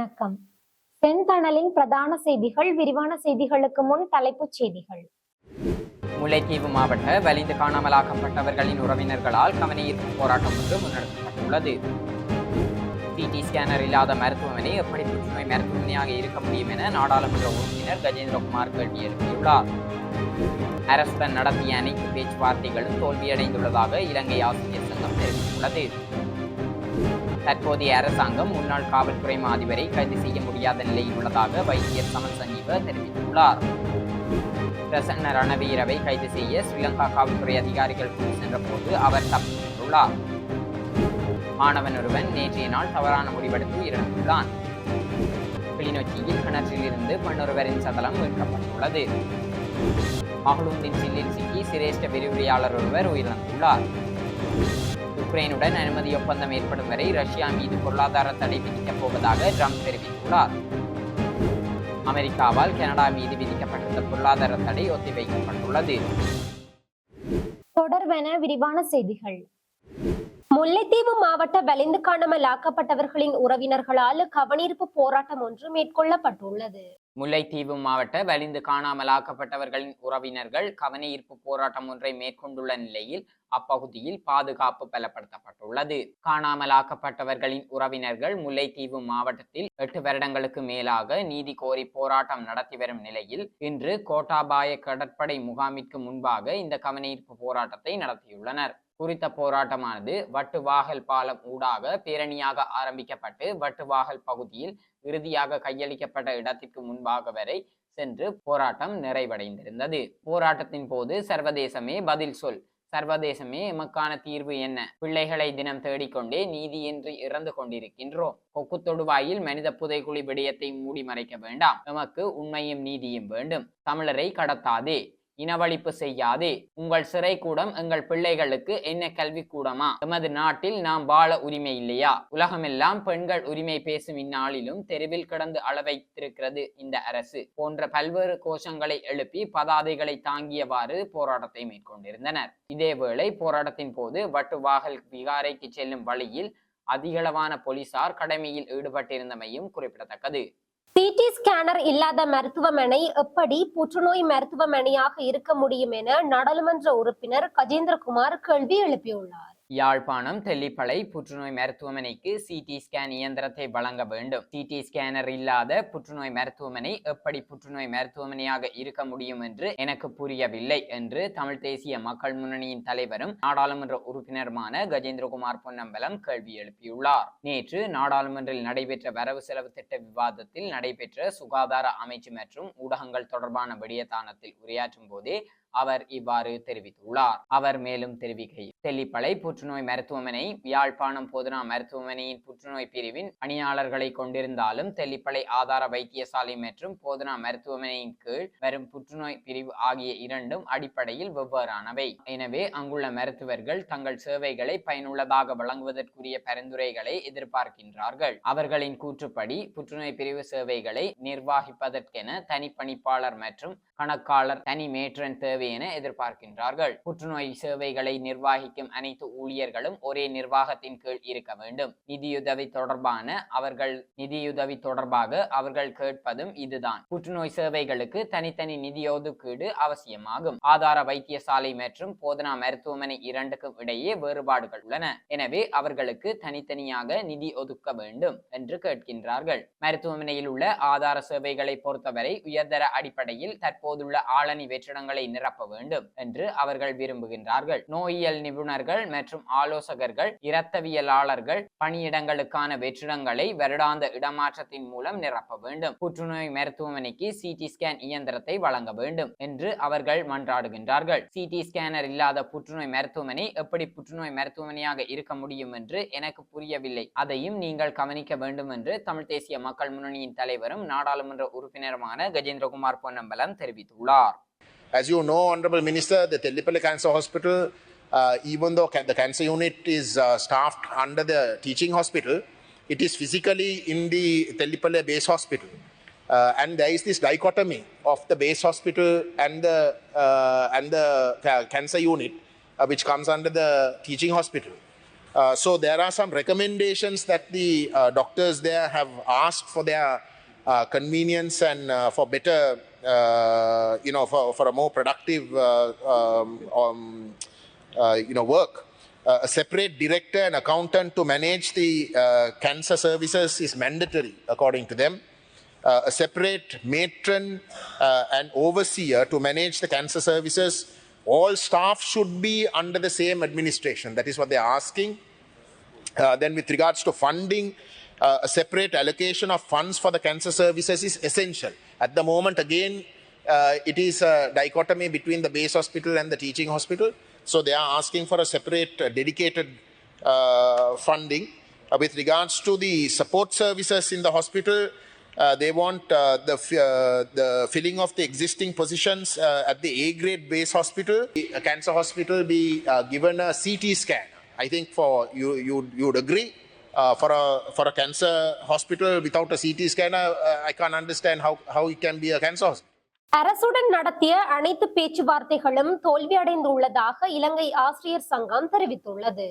வணக்கம். செந்தணலின் பிரதான செய்திகள் விரிவான செய்திகளுக்கு முன் தலைப்புச் செய்திகள். முல்லைத்தீவு மாவட்ட வலிந்து காணாமலாக்கப்பட்டவர்களின் உறவினர்களால் கவனஈர்ப்பு போராட்டம் ஒன்று முன்னெடுக்கப்பட்டுள்ளது. சிடி ஸ்கேனர் இல்லாத மருத்துவமனை எப்படி புற்றுநோய் மருத்துவமனையாக இருக்க முடியும் என நாடாளுமன்ற உறுப்பினர் கஜேந்திரகுமார் கேள்வி எழுப்பியுள்ளார். அரசுடன் நடத்திய அனைத்து பேச்சுவார்த்தைகளும் தோல்வியடைந்துள்ளதாக இலங்கை ஆசிரியர் சங்கம் தெரிவித்துள்ளது. தற்போதைய அரசாங்கம் முன்னாள் காவல்துறை மா அதிபரை கைது செய்ய முடியாத நிலையில் உள்ளதாக வைத்தியர் சமல் சஞ்சீவ தெரிவித்துள்ளார். பிரசன்ன ரணவீரவை கைது செய்ய ஸ்ரீலங்கா காவல்துறை அதிகாரிகள் குழு சென்றபோது அவர் தப்பித்துள்ளார் மாணவன் ஒருவன் நேற்றைய நாள் தவறான முடிவெடுத்து இறந்துள்ளான். கிளிநொச்சியில் கிணற்றிலிருந்து பெண்ணொருவரின் சதலம் மீட்கப்பட்டுள்ளது. மகளூந்தின் சில்லில் சிக்கி சிரேஷ்ட விரிவுரையாளர் ஒருவர் உயிரிழந்துள்ளார். யுக்ரைனுடன் அனுமதி ஒப்பந்தம் ஏற்படும் வரை ரஷ்யா மீது பொருளாதார தடை விதிக்கப் போவதாக ட்ரம்ப் தெரிவித்துள்ளார். அமெரிக்காவால் கனடா மீது விதிக்கப்பட்டுள்ள பொருளாதார தடை ஒத்திவைக்கப்பட்டுள்ளது. தொடர்பென விரிவான செய்திகள். முல்லைத்தீவு மாவட்ட வலிந்து காணாமல் ஆக்கப்பட்டவர்களின் உறவினர்களால் கவனீர்ப்பு போராட்டம் ஒன்று மேற்கொள்ளப்பட்டுள்ளது. முல்லைத்தீவு மாவட்ட வலிந்து காணாமலாக்கப்பட்டவர்களின் உறவினர்கள் கவனஈர்ப்பு போராட்டம் ஒன்றை மேற்கொண்டுள்ள நிலையில் அப்பகுதியில் பாதுகாப்பு பலப்படுத்தப்பட்டுள்ளது. காணாமலாக்கப்பட்டவர்களின் உறவினர்கள் முல்லைத்தீவு மாவட்டத்தில் எட்டு வருடங்களுக்கு மேலாக நீதி கோரி போராட்டம் நடத்தி வரும் நிலையில் இன்று கோட்டாபாய கடற்படை முகாமிற்கு முன்பாக இந்த கவனஈர்ப்பு போராட்டத்தை நடத்தியுள்ளனர். குறித்த போராட்டமானது வட்டுவாகல் பாலம் ஊடாக பேரணியாக ஆரம்பிக்கப்பட்டு வட்டுவாகல் பகுதியில் இறுதியாக கையளிக்கப்பட்ட இடத்திற்கு முன்பாக வரை சென்று போராட்டம் நிறைவடைந்திருந்தது. போராட்டத்தின் போது சர்வதேசமே பதில் சொல் சர்வதேசமே எமக்கான தீர்வு என்ன? பிள்ளைகளை தினம் தேடிக்கொண்டே நீதியின்றி இறந்து கொண்டிருக்கின்றோம். கொக்கு தொடுவாயில் மனித புதைக்குழி விடயத்தை மூடி மறைக்க வேண்டாம். எமக்கு உண்மையும் நீதியும் வேண்டும். தமிழரை கடத்தாதே. இனவழிப்பு செய்யாதே. உங்கள் சிறை கூடம் எங்கள் பிள்ளைகளுக்கு என்ன கல்வி கூடமா எமது நாட்டில் நாம் வாழ உரிமை இல்லையா? உலகமெல்லாம் பெண்கள் உரிமை பேசும் இந்நாளிலும் தெருவில் கிடந்து அளவைத்திருக்கிறது இந்த அரசு. போன்ற பல்வேறு கோஷங்களை எழுப்பி பதாதைகளை தாங்கியவாறு போராட்டத்தை மேற்கொண்டிருந்தனர். இதேவேளை போராட்டத்தின் போது வட்டுவாகல் விகாரைக்கு செல்லும் வழியில் அதிகளவான போலீசார் கடமையில் ஈடுபட்டிருந்தமையும் குறிப்பிடத்தக்கது. சிடி ஸ்கேனர் இல்லாத மருத்துவமனை எப்படி புற்றுநோய் மருத்துவமனையாக இருக்க முடியும் என நாடாளுமன்ற உறுப்பினர் கஜேந்திரகுமார் கேள்வி எழுப்பியுள்ளார். யாழ்ப்பாணம் தெல்லிப்பளை புற்றுநோய் மருத்துவமனைக்கு சிடி ஸ்கேன் இயந்திரத்தை வழங்க வேண்டும். சிடி ஸ்கேனர் இல்லாத புற்றுநோய் மருத்துவமனை எப்படி புற்றுநோய் மருத்துவமனையாக இருக்க முடியும் என்று எனக்கு புரியவில்லை என்று தமிழ் தேசிய மக்கள் முன்னணியின் தலைவரும் நாடாளுமன்ற உறுப்பினருமான கஜேந்திரகுமார் பொன்னம்பலம் கேள்வி எழுப்பியுள்ளார். நேற்று நாடாளுமன்றில் நடைபெற்ற வரவு செலவு திட்ட விவாதத்தில் நடைபெற்ற சுகாதார அமைச்சு மற்றும் ஊடகங்கள் தொடர்பான விடயத்தானத்தில் உரையாற்றும் போதே அவர் இவ்வாறு தெரிவித்துள்ளார். அவர் மேலும் தெரிவிக்கையில் தெல்லிப்பளை புற்றுநோய் மருத்துவமனை யாழ்ப்பாணம் போதனா மருத்துவமனையின் புற்றுநோய் பிரிவின் பணியாளர்களை கொண்டிருந்தாலும் தெல்லிப்பளை ஆதார வைத்தியசாலை மற்றும் போதனா மருத்துவமனையின் கீழ் வரும் புற்றுநோய் பிரிவு ஆகிய இரண்டும் அடிப்படையில் வெவ்வேறானவை. எனவே அங்குள்ள மருத்துவர்கள் தங்கள் சேவைகளை பயனுள்ளதாக வழங்குவதற்குரிய பரிந்துரைகளை எதிர்பார்க்கின்றார்கள். அவர்களின் கூற்றுப்படி புற்றுநோய் பிரிவு சேவைகளை நிர்வாகிப்பதற்கென தனிப்பணிப்பாளர் மற்றும் கணக்காளர் தனி மேற்றன் தேவை என எதிர்பார்க்கின்றார்கள். புற்றுநோய் சேவைகளை நிர்வாகிக்கும் அனைத்து ஊழியர்களும் ஒரே நிர்வாகத்தின் கீழ் இருக்க வேண்டும். நிதியுதவி தொடர்பான அவர்கள் நிதியுதவி தொடர்பாக அவர்கள் கேட்பதும் இதுதான். புற்றுநோய் சேவைகளுக்கு தனித்தனி நிதி ஒதுக்கீடு அவசியமாகும். ஆதார வைத்தியசாலை மற்றும் போதனா மருத்துவமனை இரண்டுக்கும் இடையே வேறுபாடுகள் உள்ளன. எனவே அவர்களுக்கு தனித்தனியாக நிதி ஒதுக்க வேண்டும் என்று கேட்கின்றார்கள். மருத்துவமனையில் உள்ள ஆதார சேவைகளை பொறுத்தவரை உயர்தர அடிப்படையில் தற்போது தற்போதுள்ள ஆளணி வெற்றிடங்களை நிரப்ப வேண்டும் என்று அவர்கள் விரும்புகின்றார்கள். நோயியல் நிபுணர்கள் மற்றும் ஆலோசகர்கள் இரத்தவியலாளர்கள் பணியிடங்களுக்கான வெற்றிடங்களை வருடாந்த இடமாற்றத்தின் மூலம் நிரப்ப வேண்டும். புற்றுநோய் மருத்துவமனைக்கு சிடி ஸ்கேன் இயந்திரத்தை வழங்க வேண்டும் என்று அவர்கள் மன்றாடுகின்றார்கள். சிடி ஸ்கேனர் இல்லாத புற்றுநோய் மருத்துவமனை எப்படி புற்றுநோய் மருத்துவமனையாக இருக்க முடியும் என்று எனக்கு புரியவில்லை. அதையும் நீங்கள் கவனிக்க வேண்டும் என்று தமிழ் தேசிய மக்கள் முன்னணியின் தலைவரும் நாடாளுமன்ற உறுப்பினருமான கஜேந்திரகுமார் பொன்னம்பலம் தெரிவித்துள்ளார் As you know, Honorable Minister, the Tellipalli Cancer Hospital, uh, even though ca- the cancer unit is uh, staffed under the teaching hospital, it is physically in the Tellipalli base hospital. Uh, and there is this dichotomy of the base hospital and the, uh, and the ca- cancer unit, uh, which comes under the teaching hospital. Uh, so there are some recommendations that the uh, doctors there have asked for their uh, convenience and uh, for better, uh, you know, for, for a more productive, uh, um, um, uh, you know, work. Uh, a separate director and accountant to manage the uh, cancer services is mandatory, according to them. Uh, a separate matron uh, and overseer to manage the cancer services. All staff should be under the same administration. That is what they are asking. Uh, then, with regards to funding, uh, a separate allocation of funds for the cancer services is essential. At the moment, again, uh, it is a dichotomy between the base hospital and the teaching hospital. So, they are asking for a separate, uh, dedicated uh, funding. Uh, with regards to the support services in the hospital, uh, they want uh, the, uh, the filling of the existing positions uh, at the A grade base hospital, a cancer hospital be uh, given a CT scan. I think for you, you, you would agree. Uh, for a for a cancer hospital without a CT scanner, uh, I can't understand how, how it can be a cancer hospital. அரசுடன் நடத்திய அனைத்து பேச்சுவார்த்தைகளும் தோல்வியடைந்துள்ளதாக இலங்கை ஆசிரியர் சங்கம் தெரிவித்துள்ளது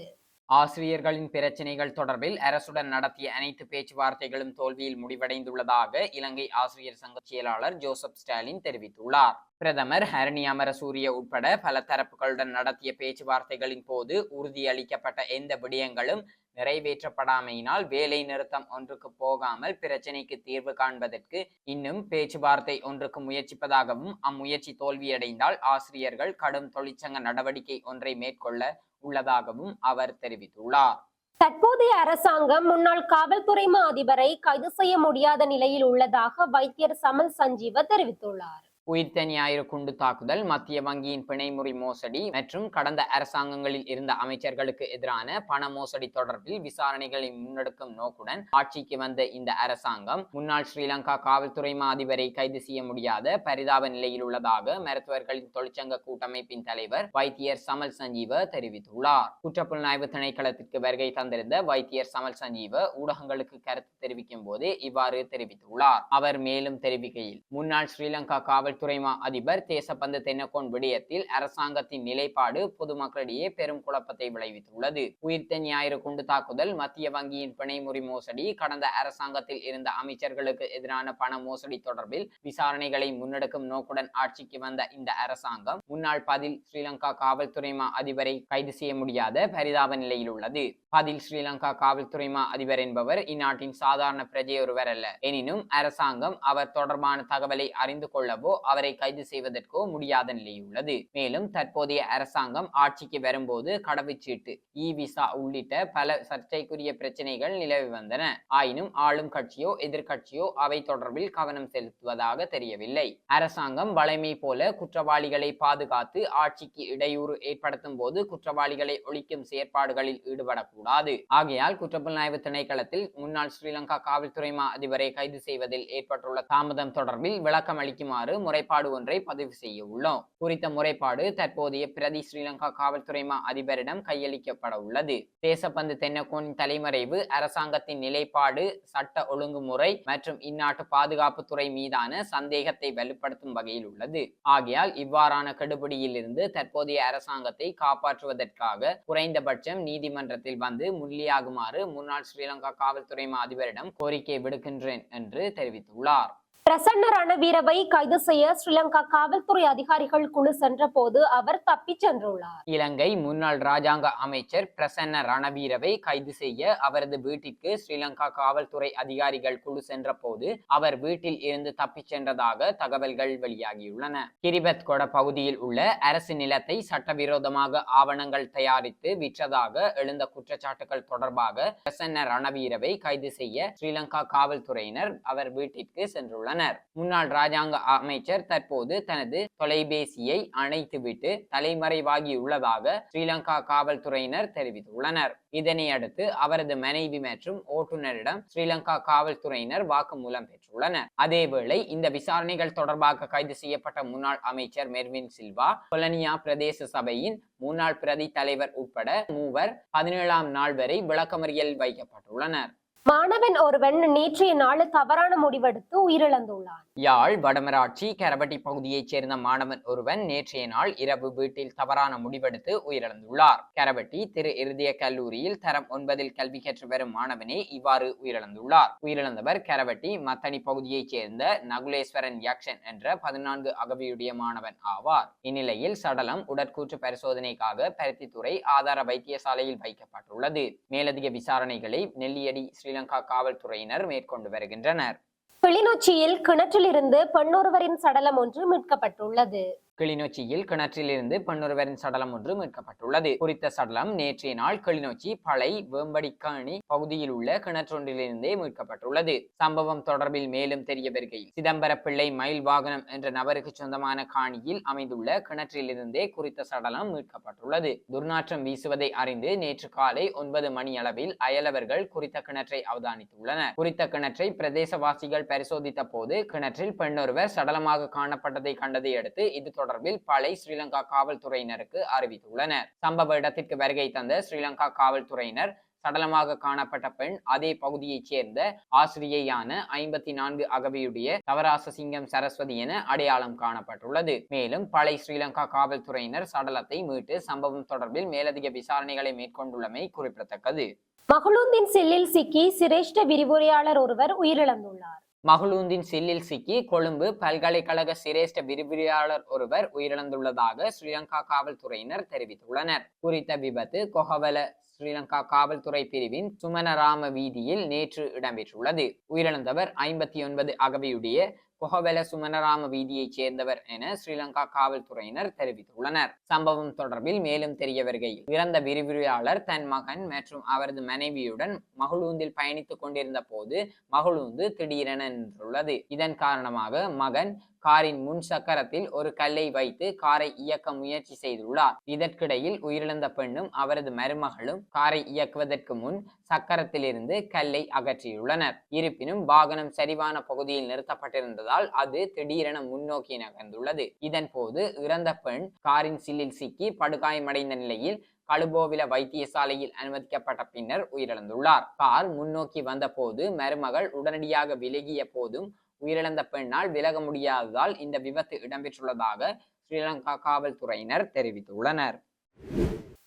ஆசிரியர்களின் பிரச்சினைகள் தொடர்பில் அரசுடன் நடத்திய அனைத்து பேச்சுவார்த்தைகளும் தோல்வியில் முடிவடைந்துள்ளதாக இலங்கை ஆசிரியர் சங்க செயலாளர் ஜோசப் ஸ்டாலின் தெரிவித்துள்ளார் பிரதமர் ஹரணி அமரசூரிய உட்பட பல தரப்புகளுடன் நடத்திய பேச்சுவார்த்தைகளின் போது உறுதியளிக்கப்பட்ட எந்த விடயங்களும் நிறைவேற்றப்படாமையினால் வேலை நிறுத்தம் ஒன்றுக்கு போகாமல் பிரச்சினைக்கு தீர்வு காண்பதற்கு இன்னும் பேச்சுவார்த்தை ஒன்றுக்கு முயற்சிப்பதாகவும் அம்முயற்சி தோல்வியடைந்தால் ஆசிரியர்கள் கடும் தொழிற்சங்க நடவடிக்கை ஒன்றை மேற்கொள்ள உள்ளதாகவும் அவர் தெரிவித்துள்ளார். தற்போதைய அரசாங்கம் முன்னாள் காவல்துறை மா அதிபரை கைது செய்ய முடியாத நிலையில் உள்ளதாக வைத்தியர் சமல் சஞ்சீவ தெரிவித்துள்ளார். உயிர்த்த குண்டு தாக்குதல் மத்திய வங்கியின் பிணைமுறை மோசடி மற்றும் கடந்த அரசாங்கங்களில் இருந்த அமைச்சர்களுக்கு எதிரான பண மோசடி தொடர்பில் விசாரணைகளை முன்னெடுக்கும் நோக்குடன் ஆட்சிக்கு வந்த இந்த அரசாங்கம் முன்னாள் ஸ்ரீலங்கா காவல்துறை மா அதிபரை கைது செய்ய முடியாத பரிதாப நிலையில் உள்ளதாக மருத்துவர்களின் தொழிற்சங்க கூட்டமைப்பின் தலைவர் வைத்தியர் சமல் சஞ்சீவ தெரிவித்துள்ளார். குற்றப்புலனாய்வு திணைக்களத்திற்கு வருகை தந்திருந்த வைத்தியர் சமல் சஞ்சீவ ஊடகங்களுக்கு கருத்து தெரிவிக்கும் போது இவ்வாறு தெரிவித்துள்ளார். அவர் மேலும் தெரிவிக்கையில் முன்னாள் ஸ்ரீலங்கா காவல் மா அதிபர் தேசப்பந்து தென்னக்கோன் விடயத்தில் அரசாங்கத்தின் நிலைப்பாடு பொதுமக்களிடையே பெரும் குழப்பத்தை விளைவித்துள்ளது. உயிர்த்த ஞாயிறு குண்டு தாக்குதல் மத்திய வங்கியின் பிணைமுறை மோசடி கடந்த அரசாங்கத்தில் இருந்த அமைச்சர்களுக்கு எதிரான பண மோசடி தொடர்பில் விசாரணைகளை முன்னெடுக்கும் நோக்குடன் ஆட்சிக்கு வந்த இந்த அரசாங்கம் முன்னாள் பதில் ஸ்ரீலங்கா காவல்துறைமா அதிபரை கைது செய்ய முடியாத பரிதாப நிலையில் உள்ளது. பதில் ஸ்ரீலங்கா காவல்துறைமா அதிபர் என்பவர் இந்நாட்டின் சாதாரண பிரஜையொருவர் அல்ல எனினும் அரசாங்கம் அவர் தொடர்பான தகவலை அறிந்து கொள்ளவோ அவரை கைது செய்வதற்கோ முடியாத நிலையுள்ளது. மேலும் தற்போதைய அரசாங்கம் ஆட்சிக்கு வரும்போது கடவுச்சீட்டு இ விசா உள்ளிட்ட பல சர்ச்சைக்குரிய பிரச்சனைகள் நிலவி வந்தன. ஆயினும் ஆளும் கட்சியோ எதிர்கட்சியோ அவை தொடர்பில் கவனம் செலுத்துவதாக தெரியவில்லை. அரசாங்கம் வளைமை போல குற்றவாளிகளை பாதுகாத்து ஆட்சிக்கு இடையூறு ஏற்படுத்தும் போது குற்றவாளிகளை ஒழிக்கும் செயற்பாடுகளில் ஈடுபடக்கூடாது. ஆகையால் குற்றப்புலனாய்வு திணைக்களத்தில் முன்னாள் ஸ்ரீலங்கா காவல்துறை மா அதிபரை கைது செய்வதில் ஏற்பட்டுள்ள தாமதம் தொடர்பில் விளக்கம் அளிக்குமாறு முறை முறைப்பாடு ஒன்றை பதிவு செய்ய உள்ளோம் குறித்த முறைப்பாடு தற்போதைய பிரதி ஸ்ரீலங்கா காவல்துறை மா அதிபரிடம் கையளிக்கப்பட உள்ளது. தேசப்பந்து தென்னக்கோன் தலைமறைவு அரசாங்கத்தின் நிலைப்பாடு சட்ட ஒழுங்குமுறை மற்றும் இந்நாட்டு பாதுகாப்புத்துறை மீதான சந்தேகத்தை வலுப்படுத்தும் வகையில் உள்ளது. ஆகையால் இவ்வாறான கெடுபிடியிலிருந்து தற்போதைய அரசாங்கத்தை காப்பாற்றுவதற்காக குறைந்தபட்சம் நீதிமன்றத்தில் வந்து முள்ளியாகுமாறு முன்னாள் ஸ்ரீலங்கா காவல்துறை மா அதிபரிடம் கோரிக்கை விடுக்கின்றேன் என்று தெரிவித்துள்ளார். பிரசன்னரான வீரவை கைது செய்ய ஸ்ரீலங்கா காவல்துறை அதிகாரிகள் குழு சென்றபோது அவர் தப்பிச் சென்றுள்ளார். இலங்கை முன்னாள் ராஜாங்க அமைச்சர் பிரசன்ன ரணவீரவை கைது செய்ய அவரது வீட்டிற்கு ஸ்ரீலங்கா காவல்துறை அதிகாரிகள் குழு சென்றபோது அவர் வீட்டில் இருந்து தப்பிச் சென்றதாக தகவல்கள் வெளியாகியுள்ளன. கிரிபத் கொட பகுதியில் உள்ள அரசு நிலத்தை சட்டவிரோதமாக ஆவணங்கள் தயாரித்து விற்றதாக எழுந்த குற்றச்சாட்டுகள் தொடர்பாக பிரசன்ன ரணவீரவை கைது செய்ய ஸ்ரீலங்கா காவல்துறையினர் அவர் வீட்டிற்கு சென்றுள்ளனர். முன்னாள் ராஜாங்க அமைச்சர் தற்போது தனது தொலைபேசியை அணைத்துவிட்டு தலைமறைவாகியுள்ளதாக ஸ்ரீலங்கா காவல்துறையினர் தெரிவித்துள்ளனர். இதனை அடுத்து அவரது மனைவி மற்றும் ஓட்டுநரிடம் ஸ்ரீலங்கா காவல்துறையினர் வாக்குமூலம் பெற்றுள்ளனர். அதேவேளை இந்த விசாரணைகள் தொடர்பாக கைது செய்யப்பட்ட முன்னாள் அமைச்சர் மெர்வின் சில்வா கொலனியா பிரதேச சபையின் முன்னாள் பிரதி தலைவர் உட்பட மூவர் பதினேழாம் நாள் வரை விளக்கமறியல் வைக்கப்பட்டுள்ளனர். மாணவன் ஒருவன் நேற்றைய நாள் தவறான முடிவெடுத்து உயிரிழந்துள்ளான். யாழ் வடமராட்சி கரபட்டி பகுதியைச் சேர்ந்த மாணவன் ஒருவன் நேற்றைய நாள் இரவு வீட்டில் தவறான முடிவெடுத்து உயிரிழந்துள்ளார். கரபட்டி திரு இருதய கல்லூரியில் தரம் ஒன்பதில் கல்வி கற்று வரும் மாணவனே இவ்வாறு உயிரிழந்துள்ளார். உயிரிழந்தவர் கரவட்டி மத்தனி பகுதியைச் சேர்ந்த நகுலேஸ்வரன் யக்ஷன் என்ற பதினான்கு அகவியுடைய மாணவன் ஆவார். இந்நிலையில் சடலம் உடற்கூற்று பரிசோதனைக்காக பருத்தித்துறை ஆதார வைத்தியசாலையில் வைக்கப்பட்டுள்ளது. மேலதிக விசாரணைகளை நெல்லியடி ஸ்ரீலங்கா காவல்துறையினர் மேற்கொண்டு வருகின்றனர். கிளிநொச்சியில் கிணற்றிலிருந்து பெண்ணொருவரின் சடலம் ஒன்று மீட்கப்பட்டுள்ளது. கிளிநொச்சியில் கிணற்றிலிருந்து பெண்ணொருவரின் சடலம் ஒன்று மீட்கப்பட்டுள்ளது. குறித்த சடலம் நேற்றைய நாள் கிளிநொச்சி பழை வேம்படிக்காணி பகுதியில் உள்ள கிணற்றொன்றிலிருந்தே மீட்கப்பட்டுள்ளது. சம்பவம் தொடர்பில் மேலும் தெரிய வருகையில் சிதம்பர பிள்ளை மயில் வாகனம் என்ற நபருக்கு சொந்தமான காணியில் அமைந்துள்ள கிணற்றிலிருந்தே குறித்த சடலம் மீட்கப்பட்டுள்ளது. துர்நாற்றம் வீசுவதை அறிந்து நேற்று காலை ஒன்பது மணி அளவில் அயலவர்கள் குறித்த கிணற்றை அவதானித்துள்ளனர். குறித்த கிணற்றை பிரதேசவாசிகள் பரிசோதித்த போது கிணற்றில் பெண்ணொருவர் சடலமாக காணப்பட்டதை கண்டதை அடுத்து இது தொடர்பில் பளை ஸ்ரீலங்கா காவல்துறையினருக்கு அறிவித்துள்ளனர். சம்பவ இடத்திற்கு வருகை தந்த ஸ்ரீலங்கா காவல்துறையினர் சடலமாக காணப்பட்ட பெண் அதே பகுதியைச் சேர்ந்த ஆசிரியையான ஐம்பத்தி நான்கு அகவியுடைய தவராச சிங்கம் சரஸ்வதி என அடையாளம் காணப்பட்டுள்ளது. மேலும் பளை ஸ்ரீலங்கா காவல்துறையினர் சடலத்தை மீட்டு சம்பவம் தொடர்பில் மேலதிக விசாரணைகளை மேற்கொண்டுள்ளமை குறிப்பிடத்தக்கது. மகளூந்தின் செல்லில் சிக்கி சிரேஷ்ட விரிவுரையாளர் ஒருவர் உயிரிழந்துள்ளார். மகளூந்தின் சில்லில் சிக்கி கொழும்பு பல்கலைக்கழக சிரேஷ்ட விரிவுரையாளர் ஒருவர் உயிரிழந்துள்ளதாக ஸ்ரீலங்கா காவல்துறையினர் தெரிவித்துள்ளனர். குறித்த விபத்து கொஹவல ஸ்ரீலங்கா காவல்துறை பிரிவின் சுமனராம வீதியில் நேற்று இடம்பெற்றுள்ளது. உயிரிழந்தவர் ஐம்பத்தி ஒன்பது அகவியுடைய கொஹவெல சுமனராம வீதியைச் சேர்ந்தவர் என ஸ்ரீலங்கா காவல்துறையினர் தெரிவித்துள்ளனர். சம்பவம் தொடர்பில் மேலும் தெரிய வருகையில் இறந்த விரிவுரையாளர் தன் மகன் மற்றும் அவரது மனைவியுடன் மகளூந்தில் பயணித்துக் கொண்டிருந்த போது மகளூந்து திடீரென நின்றுள்ளது. இதன் காரணமாக மகன் காரின் முன் சக்கரத்தில் ஒரு கல்லை வைத்து காரை இயக்க முயற்சி செய்துள்ளார். இதற்கிடையில் உயிரிழந்த பெண்ணும் அவரது மருமகளும் காரை இயக்குவதற்கு முன் சக்கரத்திலிருந்து கல்லை அகற்றியுள்ளனர். இருப்பினும் வாகனம் சரிவான பகுதியில் நிறுத்தப்பட்டிருந்ததால் அது திடீரென முன்னோக்கி நகர்ந்துள்ளது. இதன் போது இறந்த பெண் காரின் சில்லில் சிக்கி படுகாயமடைந்த நிலையில் கழுபோவில வைத்தியசாலையில் அனுமதிக்கப்பட்ட பின்னர் உயிரிழந்துள்ளார். கார் முன்னோக்கி வந்தபோது மருமகள் உடனடியாக விலகிய போதும் உயிரிழந்த பெண்ணால் விலக முடியாததால் இந்த விபத்து இடம்பெற்றுள்ளதாக ஸ்ரீலங்கா காவல்துறையினர் தெரிவித்துள்ளனர்.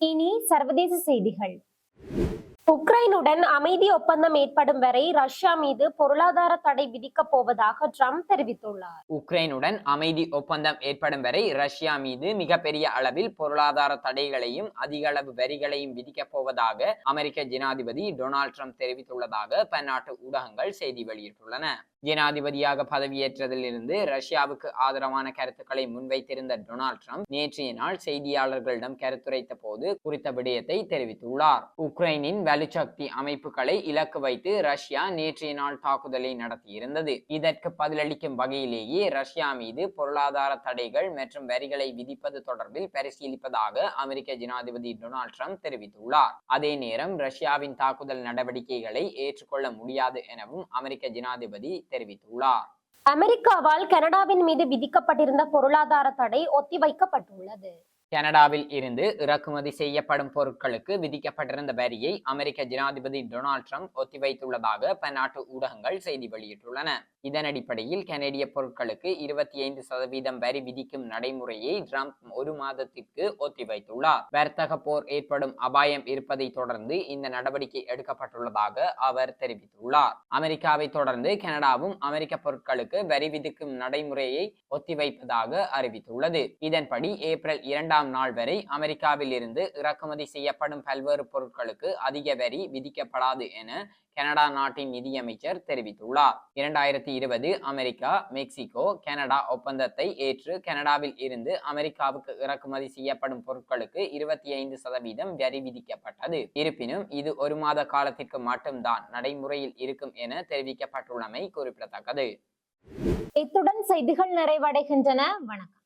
இனி சர்வதேச செய்திகள். உக்ரைனுடன் அமைதி ஒப்பந்தம் ஏற்படும் வரை ரஷ்யா மீது பொருளாதார தடை விதிக்கப் போவதாக ட்ரம்ப் தெரிவித்துள்ளார். உக்ரைனுடன் அமைதி ஒப்பந்தம் ஏற்படும் வரை ரஷ்யா மீது மிகப்பெரிய அளவில் பொருளாதார தடைகளையும் அதிக அளவு வரிகளையும் விதிக்கப் போவதாக அமெரிக்க ஜனாதிபதி டொனால்ட் ட்ரம்ப் தெரிவித்துள்ளதாக பன்னாட்டு ஊடகங்கள் செய்தி வெளியிட்டுள்ளன. ஜனாதிபதியாக பதவியேற்றதிலிருந்து ரஷ்யாவுக்கு ஆதரவான கருத்துக்களை முன்வைத்திருந்த டொனால்ட் ட்ரம்ப் நேற்றைய நாள் செய்தியாளர்களிடம் கருத்துரைத்த போது குறித்த விடயத்தை தெரிவித்துள்ளார். உக்ரைனின் வலுசக்தி அமைப்புகளை இலக்கு வைத்து ரஷ்யா நேற்றைய நாள் தாக்குதலை நடத்தியிருந்தது. இதற்கு பதிலளிக்கும் வகையிலேயே ரஷ்யா மீது பொருளாதார தடைகள் மற்றும் வரிகளை விதிப்பது தொடர்பில் பரிசீலிப்பதாக அமெரிக்க ஜனாதிபதி டொனால்ட் ட்ரம்ப் தெரிவித்துள்ளார். அதே நேரம் ரஷ்யாவின் தாக்குதல் நடவடிக்கைகளை ஏற்றுக்கொள்ள முடியாது எனவும் அமெரிக்க ஜனாதிபதி தெரிவித்துள்ளார். அமெரிக்காவால் கனடாவின் மீது விதிக்கப்பட்டிருந்த பொருளாதார தடை ஒத்திவைக்கப்பட்டுள்ளது. கனடாவில் இருந்து இறக்குமதி செய்யப்படும் பொருட்களுக்கு விதிக்கப்பட்டிருந்த வரியை அமெரிக்க ஜனாதிபதி டொனால்ட் ட்ரம்ப் ஒத்திவைத்துள்ளதாக பன்னாட்டு ஊடகங்கள் செய்தி வெளியிட்டுள்ளன. இதன் அடிப்படையில் கனடிய பொருட்களுக்கு இருபத்தி ஐந்து சதவீதம் வரி விதிக்கும் நடைமுறையை ட்ரம்ப் ஒரு மாதத்திற்கு ஒத்திவைத்துள்ளார். வர்த்தக போர் ஏற்படும் அபாயம் இருப்பதை தொடர்ந்து இந்த நடவடிக்கை எடுக்கப்பட்டுள்ளதாக அவர் தெரிவித்துள்ளார். அமெரிக்காவை தொடர்ந்து கனடாவும் அமெரிக்க பொருட்களுக்கு வரி விதிக்கும் நடைமுறையை ஒத்திவைப்பதாக அறிவித்துள்ளது. இதன்படி ஏப்ரல் இரண்டாம் இரண்டாம் நாள் வரை அமெரிக்காவில் இருந்து இறக்குமதி செய்யப்படும் பல்வேறு பொருட்களுக்கு அதிக வரி விதிக்கப்படாது என கனடா நாட்டின் நிதியமைச்சர் தெரிவித்துள்ளார். இரண்டாயிரத்தி இருபது அமெரிக்கா மெக்சிகோ கனடா ஒப்பந்தத்தை ஏற்று கனடாவில் இருந்து அமெரிக்காவுக்கு இறக்குமதி செய்யப்படும் பொருட்களுக்கு இருபத்தி ஐந்து சதவீதம் வரி விதிக்கப்பட்டது. இருப்பினும் இது ஒரு மாத காலத்திற்கு மட்டும்தான் நடைமுறையில் இருக்கும் என தெரிவிக்கப்பட்டுள்ளமை குறிப்பிடத்தக்கது. இத்துடன் செய்திகள் நிறைவடைகின்றன. வணக்கம்.